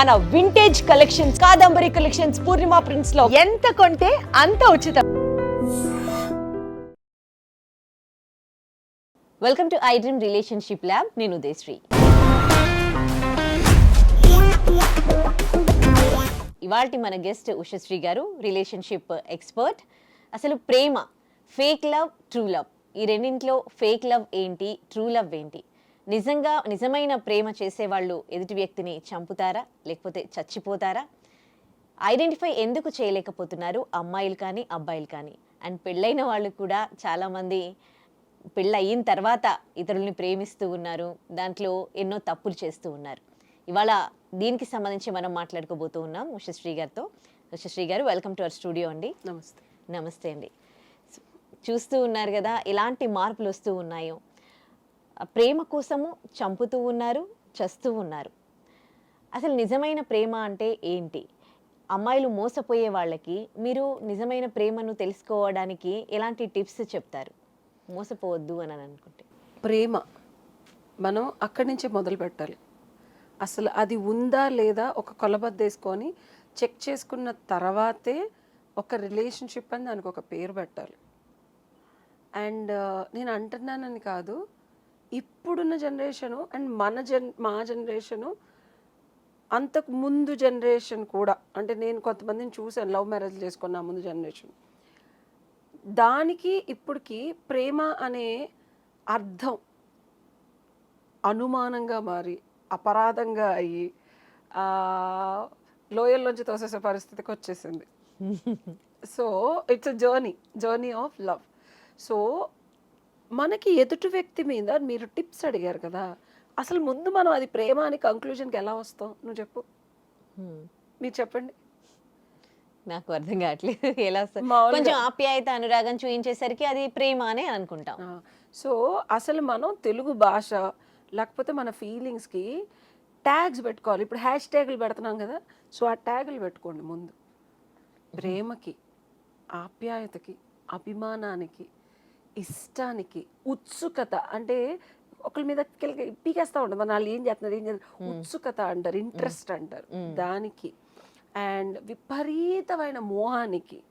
మన vintage collections Kadambari collections Purnima ప్రింట్స్లో ఎంత కొంటే అంత ఉచితం. Welcome to I dream relationship lab నేను ఉదయశ్రీ. ఇవాల్టి మన గెస్ట్ ఉషశ్రీ గారు రిలేషన్షిప్ ఎక్స్పర్ట్ అసలు ప్రేమ ఫేక్ లవ్ ట్రూ లవ్ ఈ రెండింటిలో ఫేక్ లవ్ ఏంటి ట్రూ లవ్ ఏంటి? నిజంగా నిజమైన ప్రేమ చేసేవాళ్ళు ఎదుటి వ్యక్తిని చంపుతారా? లేకపోతే చచ్చిపోతారా? ఐడెంటిఫై ఎందుకు చేయలేకపోతున్నారు? అమ్మాయిలు కానీ అబ్బాయిలు కానీ. అండ్ పెళ్ళైన వాళ్ళు కూడా చాలామంది పెళ్ళయిన తర్వాత ఇతరుల్ని ప్రేమిస్తూ ఉన్నారు. దాంట్లో ఎన్నో తప్పులు చేస్తూ ఉన్నారు. ఇవాళ దీనికి సంబంధించి మనం మాట్లాడుకోబోతూ ఉన్నాం ఉషశ్రీ గారితో. ఉషశ్రీ గారు వెల్కమ్ టు అవర్ స్టూడియో అండి. నమస్తే. నమస్తే అండి. చూస్తూ ఉన్నారు కదా ఎలాంటి మార్పులు వస్తూ ఉన్నాయో? ప్రేమ కోసము చంపుతూ ఉన్నారు చస్తూ ఉన్నారు. అసలు నిజమైన ప్రేమ అంటే ఏంటి? అమ్మాయిలు మోసపోయే వాళ్ళకి మీరు నిజమైన ప్రేమను తెలుసుకోవడానికి ఎలాంటి టిప్స్ చెప్తారు? మోసపోవద్దు అని అనుకుంటే. ప్రేమ మనం అక్కడి నుంచే మొదలు పెట్టాలి. అసలు అది ఉందా లేదా ఒక కొలబద్దేసుకొని చెక్ చేసుకున్న తర్వాతే ఒక రిలేషన్షిప్ అని దానికి ఒక పేరు పెట్టాలి. అండ్ నేను అంటున్నానని కాదు ఇప్పుడున్న జనరేషను అండ్ మన జన్ మా జనరేషను అంతకు ముందు జనరేషన్ కూడా అంటే నేను కొంతమందిని చూశాను లవ్ మ్యారేజ్ చేసుకున్న ముందు జనరేషన్. దానికి ఇప్పటికి ప్రేమ అనే అర్థం అనుమానంగా మారి అపరాధంగా అయ్యి లోయల్లోంచి తోసేసే పరిస్థితికి వచ్చేసింది. So it's a journey journey of love so మనకి ఎదుటి వ్యక్తి మీద మీరు టిప్స్ అడిగారు కదా అసలు ముందు మనం అది ప్రేమ అని కంక్లూజన్కి ఎలా వస్తాం? నువ్వు చెప్పు. మీరు చెప్పండి. నాకు అర్థం కావట్లేదు. ఎలా కొంచెం ఆప్యాయత అనురాగం చూపించేసరికి అది ప్రేమ అనే అనుకుంటాం సో అసలు మనం తెలుగు భాష లేకపోతే మన ఫీలింగ్స్కి ట్యాగ్స్ పెట్టుకోవాలి. ఇప్పుడు హ్యాష్ ట్యాగులు పెడుతున్నాం కదా సో ఆ ట్యాగులు పెట్టుకోండి ముందు. ప్రేమకి ఆప్యాయతకి అభిమానానికి ఇష్టానికి ఉత్సుకత అంటే ఒకరి మీద పీకేస్తూ ఉంటుంది మన వాళ్ళు ఏం చేస్తున్నారు ఏం చేస్తున్నారు ఉత్సుకత అంటారు ఇంట్రెస్ట్ అంటారు దానికి అండ్ విపరీతమైన మోహానికి.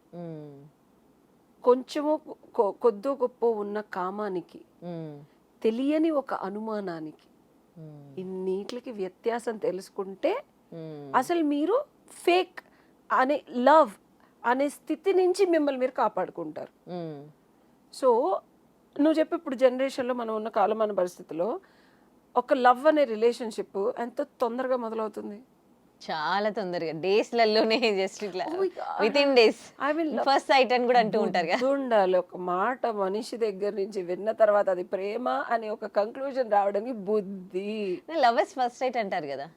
కొంచెము కొద్దో గొప్ప ఉన్న కామానికి. తెలియని ఒక అనుమానానికి. ఇన్నిట్లకి వ్యత్యాసం తెలుసుకుంటే. అసలు మీరు ఫేక్ అనే లవ్ అనే స్థితి నుంచి మిమ్మల్ని మీరు కాపాడుకుంటారు. సో నువ్వు చెప్పి ఇప్పుడు జనరేషన్లో మనం ఉన్న కాలమాన పరిస్థితిలో ఒక లవ్ అనే రిలేషన్షిప్ ఎంత తొందరగా మొదలవుతుంది? చాలా తొందరగా. డేస్ లలోనే జస్ట్ ఇట్లా. Within days will love- first sight అని కూడా అంటూ ఉంటారు ఉండాలి ఒక మాట మనిషి దగ్గర నుంచి విన్న తర్వాత అది ప్రేమ అనే ఒక కంక్లూజన్ రావడానికి బుద్ధి. లవ్ ఇస్ ఫస్ట్ సైట్ అంటారు కదా.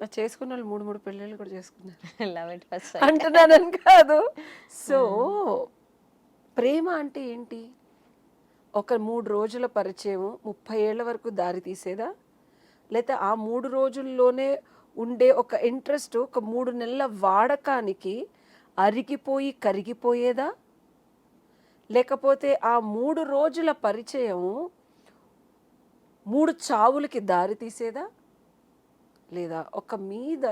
నా చేసుకున్న వాళ్ళు మూడు మూడు పెళ్ళిళ్ళు కూడా చేసుకున్నారు. లవ్ ఇట్ ఫస్ట్ అంటున్నానని కాదు. సో ప్రేమ అంటే ఏంటి? ఒక మూడు రోజుల పరిచయం ముప్పై ఏళ్ళ వరకు దారి తీసేదా? లేకపోతే ఆ మూడు రోజుల్లోనే ఉండే ఒక ఇంట్రెస్ట్ ఒక మూడు నెలల వాడకానికి అరిగిపోయి కరిగిపోయేదా? లేకపోతే ఆ మూడు రోజుల పరిచయం మూడు చావులకి దారి తీసేదా? లేదా ఒక మీద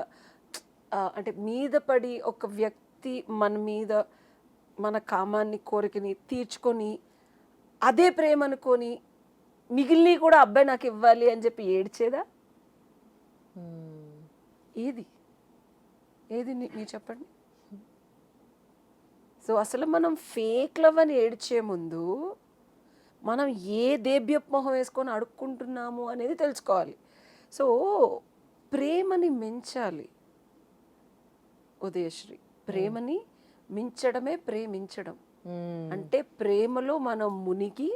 అంటే మీద పడి ఒక వ్యక్తి మన మీద మన కామాన్ని కోరికని తీర్చుకొని అదే ప్రేమ అనుకొని మిగిలినవి కూడా అబ్బాయి నాకు ఇవ్వాలి అని చెప్పి ఏడ్చేదా? ఏది? ఏది నీ- మీరు చెప్పండి. సో అసలు మనం ఫేక్ లవ్ అని ఏడ్చే ముందు మనం ఏ దేబ్యపు మొహం వేసుకొని అడుక్కుంటున్నాము అనేది తెలుసుకోవాలి. సో ప్రేమని మించాలి ఉదయశ్రీ. ప్రేమని మించడమే ప్రేమించడం. అంటే ప్రేమలో మనం మునిగి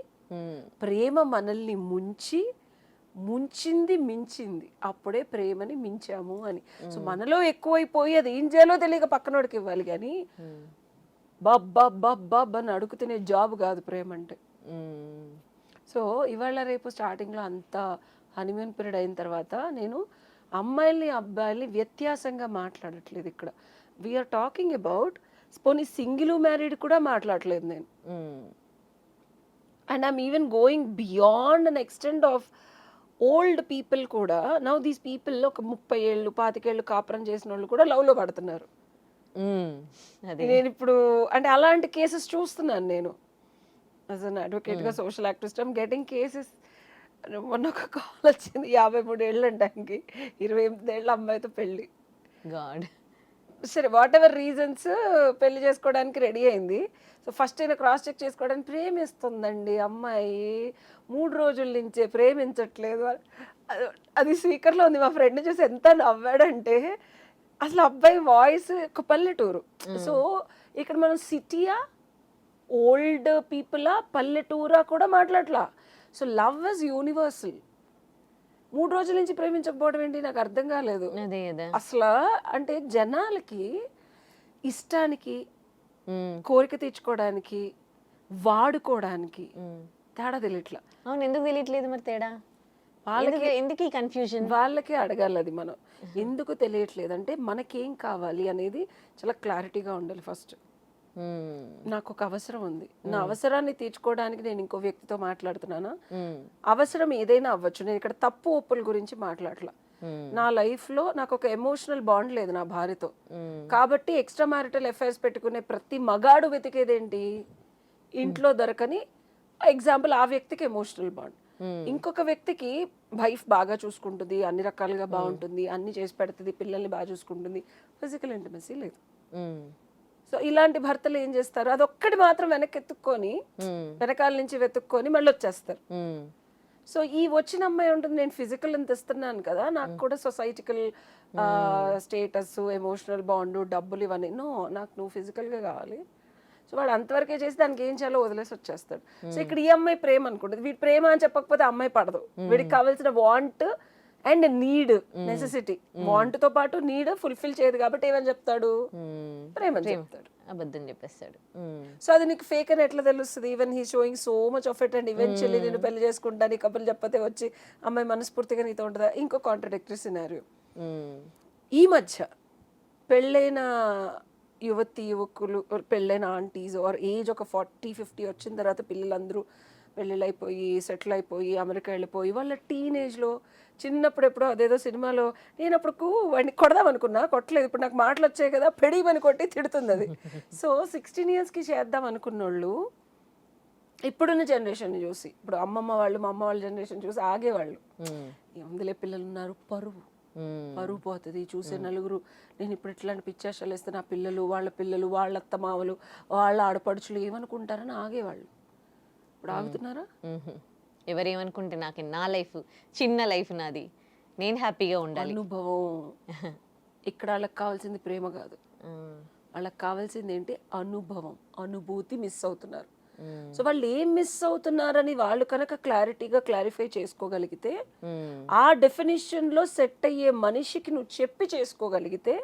ప్రేమ మనల్ని ముంచి ముంచింది మించింది. అప్పుడే ప్రేమని మించాము అని. సో మనలో ఎక్కువైపోయి అది ఏం చేయాలో తెలియక పక్కనోడికి ఇవ్వాలి కానీ బబ్బా బబ్బా అని అడుగుతునే జాబ్ కాదు ప్రేమ అంటే. సో ఇవాళ రేపు స్టార్టింగ్లో అంత హనీమూన్ పీరియడ్ అయిన తర్వాత నేను అమ్మాయిల్ని అబ్బాయిల్ని వ్యత్యాసంగా మాట్లాడట్లేదు ఇక్కడ. వీఆర్ టాకింగ్ అబౌట్ పోనీ సింగిల్ మ్యారీడ్ కూడా మాట్లాడట్లేదు నేను. And I'm even going beyond an extent of old people కూడా నవ్ దీస్ పీపుల్ ఒక ముప్పై ఏళ్ళు పాతికేళ్ళు కాపురం చేసిన వాళ్ళు కూడా లవ్లో పడుతున్నారు. నేను ఇప్పుడు అంటే అలాంటి కేసెస్ చూస్తున్నాను నేను. As an అడ్వకేట్గా social activist I'm getting cases మొన్న ఒక కాల్ వచ్చింది యాభై మూడు ఏళ్ళు అంటానికి ఇరవై ఎనిమిది ఏళ్ళ అమ్మాయితో పెళ్ళి. గాడ్. సరే వాట్ ఎవర్ రీజన్స్ పెళ్ళి చేసుకోవడానికి రెడీ అయింది. సో ఫస్ట్ అయినా క్రాస్ చెక్ చేసుకోవడానికి ప్రేమిస్తుందండి అమ్మాయి. మూడు రోజుల నుంచే ప్రేమించట్లేదు. అది- స్పీకర్లో ఉంది. మా ఫ్రెండ్ చూసి ఎంత నవ్వాడంటే అసలు అబ్బాయి వాయిస్ ఒక పల్లెటూరు. సో ఇక్కడ మనం సిటీయా ఓల్డ్ పీపులా పల్లెటూరా కూడా మాట్లాడలా. సో లవ్ ఇస్ యూనివర్సల్ మూడు రోజుల నుంచి ప్రేమించకపోవడం ఏంటి? నాకు అర్థం కాలేదు. అసలు అంటే జనాలకి ఇష్టానికి. కోరిక తీర్చుకోవడానికి వాడుకోవడానికి. తేడా తెలియట్లా అవును ఎందుకు తెలియట్లేదు మరి తేడా? వాళ్ళకి ఎందుకు- ఎందుకు ఈ కన్ఫ్యూజన్ వాళ్ళకే అడగాలి అది మనం. ఎందుకు తెలియట్లేదు అంటే మనకేం కావాలి అనేది చాలా క్లారిటీగా ఉండాలి ఫస్ట్ నాకు ఒక అవసరం ఉంది. నా అవసరాన్ని తీర్చుకోవడానికి నేను ఇంకో వ్యక్తితో మాట్లాడుతున్నానా? అవసరం ఏదైనా అవ్వచ్చు. నేను ఇక్కడ తప్పు ఒప్పుల గురించి మాట్లాడలా. నా లైఫ్లో నాకు ఒక ఎమోషనల్ బాండ్ లేదు నా భార్యతో. కాబట్టి ఎక్స్ట్రా మ్యారిటల్ అఫైర్స్ పెట్టుకునే ప్రతి మగాడు వెతికేదేంటి? ఇంట్లో దొరకని ఎగ్జాంపుల్ ఆ వ్యక్తికి ఎమోషనల్ బాండ్. ఇంకొక వ్యక్తికి వైఫ్ బాగా చూసుకుంటుంది అన్ని రకాలుగా బాగుంటుంది అన్ని చేసి పెడుతుంది పిల్లల్ని బాగా చూసుకుంటుంది. ఫిజికల్ ఇంటిమసీ లేదు. సో ఇలాంటి భర్తలు ఏం చేస్తారు? అదొక్కటి మాత్రం వెనక్కి ఎత్తుక్కొని వెనకాల నుంచి వెతుక్కొని మళ్ళీ వచ్చేస్తారు. సో ఈ వచ్చిన అమ్మాయి ఉంటుంది నేను ఫిజికల్ అని తెస్తున్నాను కదా నాకు కూడా సొసైటికల్ స్టేటస్ ఎమోషనల్ బాండ్ డబ్బులు ఇవన్నీ నో నాకు నువ్వు physical గా కావాలి. సో వాడు అంతవరకే చేసి దానికి ఏం చేయాలో వదిలేసి వచ్చేస్తాడు. సో ఇక్కడ ఈ అమ్మాయి ప్రేమ అనుకుంటుంది. వీడి ప్రేమ అని చెప్పకపోతే అమ్మాయి పడదు. వీడికి కావాల్సిన వాంట్ అండ్ నీడ్ నెసెసిటీ వాంట్తో పాటు నీడ్ ఫుల్ఫిల్ చేయదు కాబట్టి ఏమని చెప్తాడు? ప్రేమ. చెప్తాడు. అబద్ధం చెప్పేస్తాడు. సో అది నీకు ఫేక్ అని ఎట్లా తెలుస్తుంది? Even he showing so much of it and eventually నేను పెళ్ళి చేసుకుంటా నీ కబుర్లు చెప్పతే వచ్చి అమ్మాయి మనస్ఫూర్తిగా నీతో ఉంటుందా? ఇంకో కాంట్రడిక్టరీ సినారియో. ఈ మధ్య పెళ్ళైన యువతి యువకులు పెళ్ళైన ఆంటీస్ ఆర్ ఏజ్ ఒక ఫార్టీ ఫిఫ్టీ వచ్చిన తర్వాత పిల్లలందరూ పెళ్ళిళ్ళు అయిపోయి సెటిల్ అయిపోయి అమెరికా వెళ్ళిపోయి వాళ్ళ టీనేజ్లో చిన్నప్పుడు ఎప్పుడో అదేదో సినిమాలో నేను అప్పుడు వాడిని కొడదాం అనుకున్నా కొట్టలేదు. ఇప్పుడు నాకు మాటలు వచ్చాయి కదా పెడిమని కొట్టి తిడుతుంది అది సో సిక్స్టీన్ ఇయర్స్కి చేద్దాం అనుకున్నోళ్ళు ఇప్పుడున్న జనరేషన్ చూసి ఇప్పుడు అమ్మమ్మ వాళ్ళు మా అమ్మ వాళ్ళ జనరేషన్ చూసి ఆగేవాళ్ళు. ఏముందిలే పిల్లలు ఉన్నారు పరువు. పరువు పోతుంది. చూసే నలుగురు నేను ఇప్పుడు ఇట్లాంటి పిచ్చేషాలు ఇస్తే నా పిల్లలు వాళ్ళ పిల్లలు వాళ్ళ అత్తమామలు వాళ్ళ ఆడపడుచులు ఏమనుకుంటారని ఆగేవాళ్ళు. ఇప్పుడు ఆగుతున్నారా. ఎవరేమనుకుంటే నాకు నా లైఫ్ చిన్న లైఫ్ నాది. నేను హ్యాపీగా ఉండాలి. అనుభవం. ఇక్కడ వాళ్ళకి కావాల్సింది ప్రేమ కాదు. వాళ్ళకి కావాల్సింది ఏంటి? అనుభవం. అనుభూతి మిస్ అవుతున్నారు. సో వాళ్ళు ఏం మిస్ అవుతున్నారని వాళ్ళు కనుక క్లారిటీగా క్లారిఫై చేసుకోగలిగితే. ఆ డెఫినేషన్లో సెట్ అయ్యే మనిషికి నువ్వు చెప్పి చేసుకోగలిగితే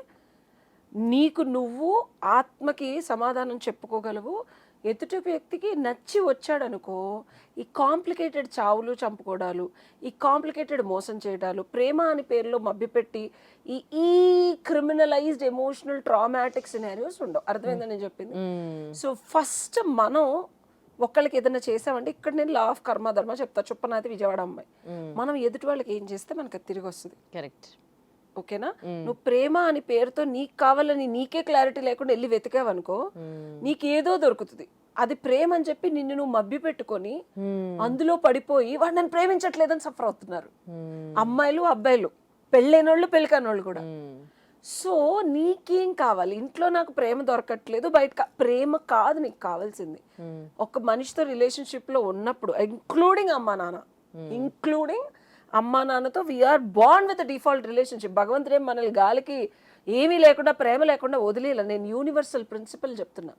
నీకు నువ్వు ఆత్మకి సమాధానం చెప్పుకోగలవు ఎదుటి వ్యక్తికి నచ్చి వచ్చాడనుకో ఈ కాంప్లికేటెడ్ చావులు చంపుకోవడాలు ఈ కాంప్లికేటెడ్ మోసం చేయడాలు ప్రేమ అని పేరులో మభ్యపెట్టి ఈ ఈ క్రిమినలైజ్డ్ ఎమోషనల్ ట్రామాటిక్ సినారియోస్ ఉండవు. అర్థమైందని నేను చెప్పింది. సో ఫస్ట్ మనం ఒకళ్ళకి ఏదైనా చేసామంటే ఇక్కడ నేను లా ఆఫ్ కర్మ ధర్మ చెప్తా చుప్పనాది విజయవాడ అమ్మాయి. మనం ఎదుటి వాళ్ళకి ఏం చేస్తే మనకు తిరిగి వస్తుంది కరెక్ట్ ఓకేనా? నువ్వు ప్రేమ అని పేరుతో నీకు కావాలని నీకే క్లారిటీ లేకుండా వెళ్ళి వెతికావనుకో నీకు ఏదో దొరుకుతుంది. అది ప్రేమ అని చెప్పి నిన్ను నువ్వు మభ్య పెట్టుకొని అందులో పడిపోయి వాడు నన్ను ప్రేమించట్లేదని సఫర్ అవుతున్నారు. అమ్మాయిలు అబ్బాయిలు పెళ్ళైనోళ్ళు పెళ్ళికానోళ్ళు కూడా. సో నీకేం కావాలి? ఇంట్లో నాకు ప్రేమ దొరకట్లేదు బయట ప్రేమ కాదు నీకు కావాల్సింది. ఒక మనిషితో రిలేషన్షిప్లో ఉన్నప్పుడు ఇంక్లూడింగ్ అమ్మా నాన్న ఇంక్లూడింగ్ అమ్మా నాన్నతో we're bond with default relationship భగవంతుడు మనల్ని గాలికి ఏమీ లేకుండా ప్రేమ లేకుండా వదిలేయాల నేను యూనివర్సల్ ప్రిన్సిపల్ చెప్తున్నా.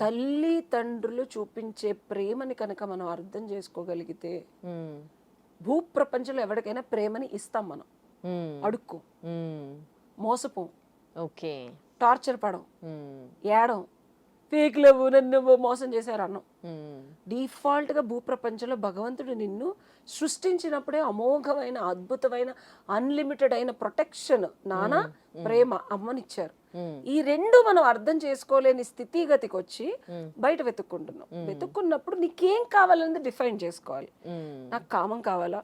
తల్లి తండ్రులు చూపించే ప్రేమని కనుక మనం అర్థం చేసుకోగలిగితే మ్మ్. భూ ప్రపంచంలో ఎవరికైనా ప్రేమని ఇస్తాం మనం. అడుక్కో. మోసపోం. ఓకే. టార్చర్ పడం. ఏడం. ఫేక్ లవ్ నన్ను మోసం చేశారు అన్నం. మ్మ్. డిఫాల్ట్గా భూప్రపంచంలో భగవంతుడు నిన్ను సృష్టించినప్పుడే అమోఘమైన అద్భుతమైన అన్లిమిటెడ్ అయిన ప్రొటెక్షన్ నాన్న ప్రేమ అమ్మనిచ్చారు. మ్మ్. ఈ రెండు మనం అర్థం చేసుకోలేని స్థితిగతికి వచ్చి బయట వెతుక్కుంటున్నాం. వెతుక్కున్నప్పుడు నీకేం కావాలనేది డిఫైన్ చేసుకోవాలి. నాకు కామం కావాలా?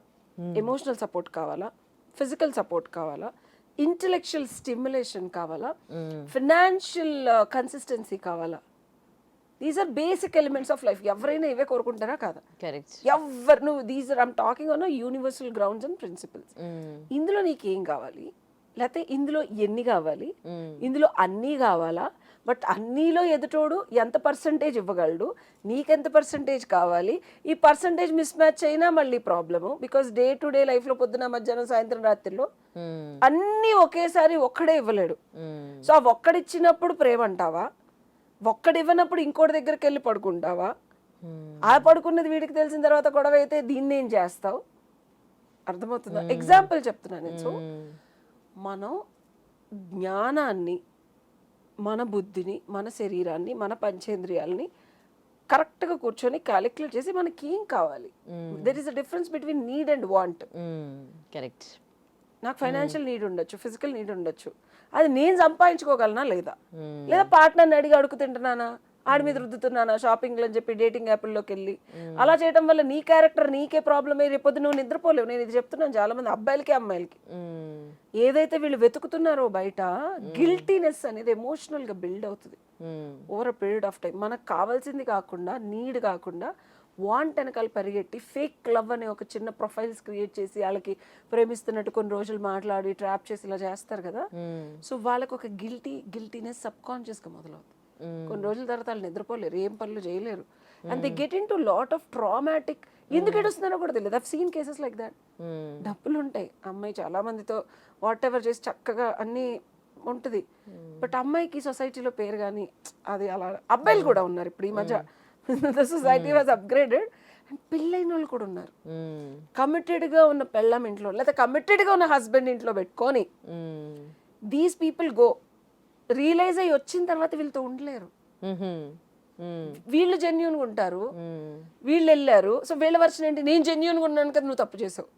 ఎమోషనల్ సపోర్ట్ కావాలా? ఫిజికల్ సపోర్ట్ కావాలా? ఇంటలెక్చువల్ స్టిమ్యులేషన్ కావాలా? ఫినాన్షియల్ కన్సిస్టెన్సీ కావాలా? These are basic elements of life ఎవరైనా ఇవే కోరుకుంటారా? కాదా? కరెక్ట్ ఎవరు నువ్వు these are I'm talking on universal grounds and principles ఇందులో నీకు ఏం కావాలి? లేకపోతే ఇందులో ఎన్ని కావాలి? ఇందులో అన్నీ కావాలా? బట్ అన్నీలో ఎదుటోడు ఎంత పర్సంటేజ్ ఇవ్వగలడు? నీకెంత పర్సంటేజ్ కావాలి? ఈ పర్సంటేజ్ మిస్ మ్యాచ్ అయినా మళ్ళీ problem because day to day లైఫ్లో పొద్దున మధ్యాహ్నం సాయంత్రం రాత్రిలో అన్నీ ఒకేసారి ఒక్కడే ఇవ్వలేడు. సో ఆ ఒక్కడిచ్చినప్పుడు ప్రేమ అంటావా? ఒక్కడి ఇవ్వనప్పుడు ఇంకోటి దగ్గరికి వెళ్ళి పడుకుంటావా ఆ పడుకున్నది వీడికి తెలిసిన తర్వాత గొడవ అయితే దీన్ని ఏం చేస్తావు? అర్థమవుతుందా? ఎగ్జాంపుల్ చెప్తున్నాను నేను. సో మనం జ్ఞానాన్ని మన బుద్ధిని మన శరీరాన్ని మన పంచేంద్రియాలని కరెక్ట్గా కూర్చొని క్యాలిక్యులేట్ చేసి మనకి ఏం కావాలి there is a difference between need and want correct నాకు ఫైనాన్షియల్ నీడ్ ఉండొచ్చు ఫిజికల్ నీడ్ ఉండొచ్చు. అది నేను సంపాదించుకోగలనా లేదా? లేదా పార్ట్నర్ని అడిగి అడుగు తింటున్నానా? ఆడి మీద రుద్దుతున్నానా? షాపింగ్ అని చెప్పి డేటింగ్ యాప్ల్లోకి వెళ్ళి. అలా చేయడం వల్ల నీ క్యారెక్టర్ నీకే ప్రాబ్లమ్ అయ్యి రేపొద్దు నువ్వు నిద్రపోలేవు. నేను ఇది చెప్తున్నాను చాలా మంది అబ్బాయిలకి అమ్మాయిలకి. ఏదైతే వీళ్ళు వెతుకుతున్నారో బయట గిల్టీనెస్ అనేది ఎమోషనల్గా బిల్డ్ అవుతుంది. Over a period of time మనకు కావాల్సింది కాకుండా నీడ్ కాకుండా వాంట్ వెనకాల పరిగెట్టి ఫేక్ లవ్ అనే ఒక చిన్న ప్రొఫైల్స్ క్రియేట్ చేసి వాళ్ళకి ప్రేమిస్తున్నట్టు కొన్ని రోజులు మాట్లాడి ట్రాప్ చేసి ఇలా చేస్తారు కదా. సో వాళ్ళకి ఒక గిల్టీ గిల్టీనెస్ సబ్ కాన్షియస్గా మొదలవుతుంది కొన్ని రోజుల తర్వాత వాళ్ళు నిద్రపోలేరు ఏం పనులు చేయలేరు. And they get into lot of traumatic ఎందుకు ఏడుస్తున్నారో కూడా తెలియదు. అవ్ సీన్ కేసెస్ లైక్ దాట్ డబ్బులు ఉంటాయి అమ్మాయి చాలా మందితో వాట్ ఎవర్ చేసి చక్కగా అన్ని ఉంటుంది. బట్ అమ్మాయికి సొసైటీలో పేరు కానీ అది అలా అబ్బాయిలు కూడా ఉన్నారు ఇప్పుడు ఈ మధ్య. The society was upgraded and పెళ్ళైన వాళ్ళు కూడా ఉన్నారు. కమిటెడ్గా ఉన్న పెళ్ళం ఇంట్లో లేదా కమిటెడ్గా ఉన్న హస్బెండ్ ఇంట్లో పెట్టుకొని దీస్ పీపుల్ గో రియలైజ్ అయ్యి వచ్చిన తర్వాత వీళ్ళతో ఉండలేరు. వీళ్ళు జెన్యున్గా ఉంటారు. వీళ్ళు వెళ్ళారు. సో వీళ్ళ వర్షన్ ఏంటి? నేను జెన్యున్గా ఉన్నాను కదా నువ్వు తప్పు చేసావు.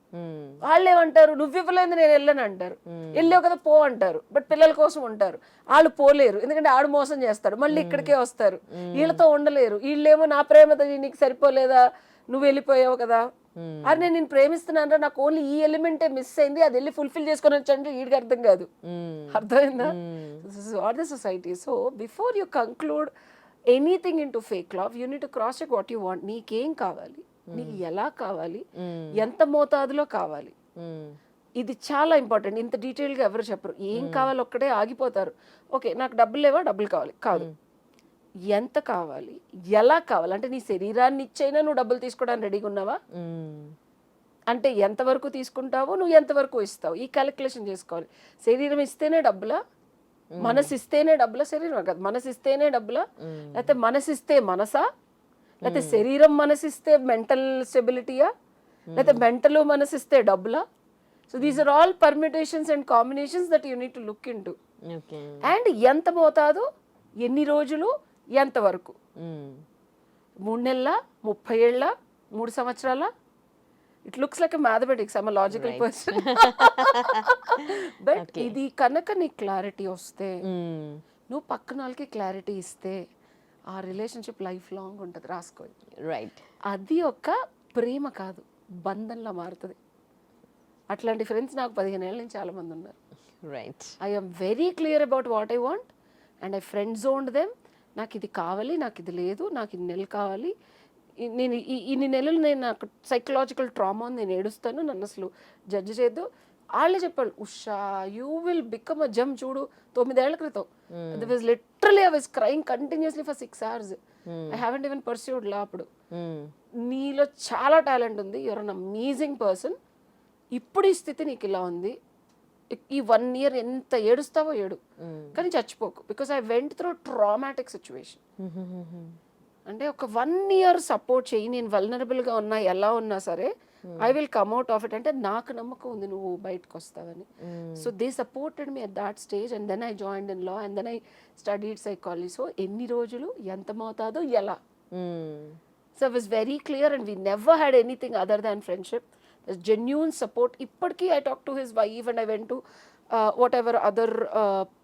వాళ్ళు ఏమంటారు? నువ్వు ఇవ్వలేదు నేను వెళ్ళను అంటారు. వెళ్ళావు కదా పో అంటారు. బట్ పిల్లల కోసం ఉంటారు. వాళ్ళు పోలేరు. ఎందుకంటే ఆడు మోసం చేస్తాడు. మళ్ళీ ఇక్కడికే వస్తారు. వీళ్ళతో ఉండలేరు. వీళ్ళేమో నా ప్రేమ నీకు సరిపోలేదా? నువ్వు వెళ్ళిపోయావు కదా? అది నేను నేను ప్రేమిస్తున్నాను నాకు ఓన్లీ ఈ ఎలిమెంటే మిస్ అయింది. అది వెళ్ళి ఫుల్ఫిల్ చేసుకొని వచ్చంటే వీడికి అర్థం కాదు. అర్థమైందా? What the society so before you conclude anything into fake love you need cross check what you want నీకేం కావాలి? నీకు ఎలా కావాలి? ఎంత మోతాదులో కావాలి? ఇది చాలా ఇంపార్టెంట్ ఇంత డీటెయిల్గా ఎవరు చెప్పరు. ఏం కావాలి ఒక్కడే ఆగిపోతారు. ఓకే నాకు డబ్బులు లేవా? డబ్బులు కావాలి. కాదు. ఎంత కావాలి? ఎలా కావాలి? అంటే నీ శరీరాన్ని ఇచ్చైనా నువ్వు డబ్బులు తీసుకోవడానికి రెడీగా ఉన్నావా? అంటే ఎంతవరకు తీసుకుంటావో నువ్వు ఎంతవరకు ఇస్తావు? ఈ క్యాలిక్యులేషన్ చేసుకోవాలి. శరీరం ఇస్తేనే డబ్బులా? మనసు ఇస్తేనే డబ్బులా శరీరం కాదు. మనసు ఇస్తేనే డబ్బులా లేకపోతే మనసు ఇస్తే మనసా? లేకపోతే శరీరం మనసిస్తే మెంటల్ స్టెబిలిటీయా? లేకపోతే మెంటల్ మనసిస్తే డబ్బులా? So these are all permutations and combinations that you need to look into and ఎంత మోతాదు? ఎన్ని రోజులు? ఎంతవరకు మూడు నెలల? ముప్పై ఏళ్ళ? మూడు సంవత్సరాల? It looks like mathematics I'm logical person but ఇది కనుక నీకు క్లారిటీ వస్తే నువ్వు పక్కన వాళ్ళకి క్లారిటీ ఇస్తే ఆ రిలేషన్షిప్ లైఫ్ లాంగ్ ఉంటుంది. రాసుకో రైట్ అది ఒక ప్రేమ కాదు. బంధంలా మారుతుంది. అట్లాంటి ఫ్రెండ్స్ నాకు పదిహేను ఏళ్ళ నుంచి చాలా మంది ఉన్నారు. Right I am very clear about what I want and I friend zoned them నాకు ఇది కావాలి నాకు ఇది లేదు నాకు ఇన్ని నెలలు కావాలి. నేను ఇన్ని నెలలు నేను నాకు సైకలాజికల్ ట్రామా నేను ఏడుస్తాను. నన్ను అసలు జడ్జి చేయొద్దు. వాళ్ళే చెప్పాడు Usha you will become a gem చూడు. తొమ్మిదేళ్ళ క్రితం. The was literally I was crime continuously for six hours I haven't even pursued law అప్పుడు. నీలో చాలా టాలెంట్ ఉంది. యువర్ అన్ అమేజింగ్ పర్సన్ ఇప్పుడు ఈ స్థితి నీకు ఇలా ఉంది. ఈ వన్ ఇయర్ ఎంత ఏడుస్తావో ఏడు. కానీ చచ్చిపోకు. Because I went through traumatic situation అంటే ఒక వన్ ఇయర్ సపోర్ట్ చేయి నేను vulnerable గా ఉన్నా ఎలా ఉన్నా సరే I will come out of it అంటే నాకు నమ్మకం ఉంది నువ్వు బయటకు వస్తావని. So they supported me at that stage and then I join in law and then I studied psychology so ఎన్ని రోజులు ఎంత మోతాదో ఎలా? So was very clear and we never had anything other than friendship genuine support ఇప్పటికీ I talk to his wife and I went to whatever other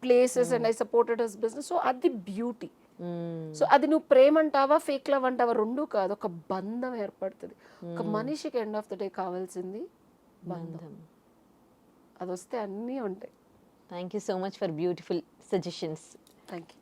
places and I supported his business so అది beauty so అది నువ్వు ప్రేమ అంటావా fake love అంటావా రెండు కాదు. ఒక బంధం ఏర్పడుతుంది. ఒక మనిషికి ఎండ్ ఆఫ్ ద డే కావాల్సింది బంధం. అది వస్తే అన్నీ ఉంటాయి. Thank you so much for beautiful suggestions thank you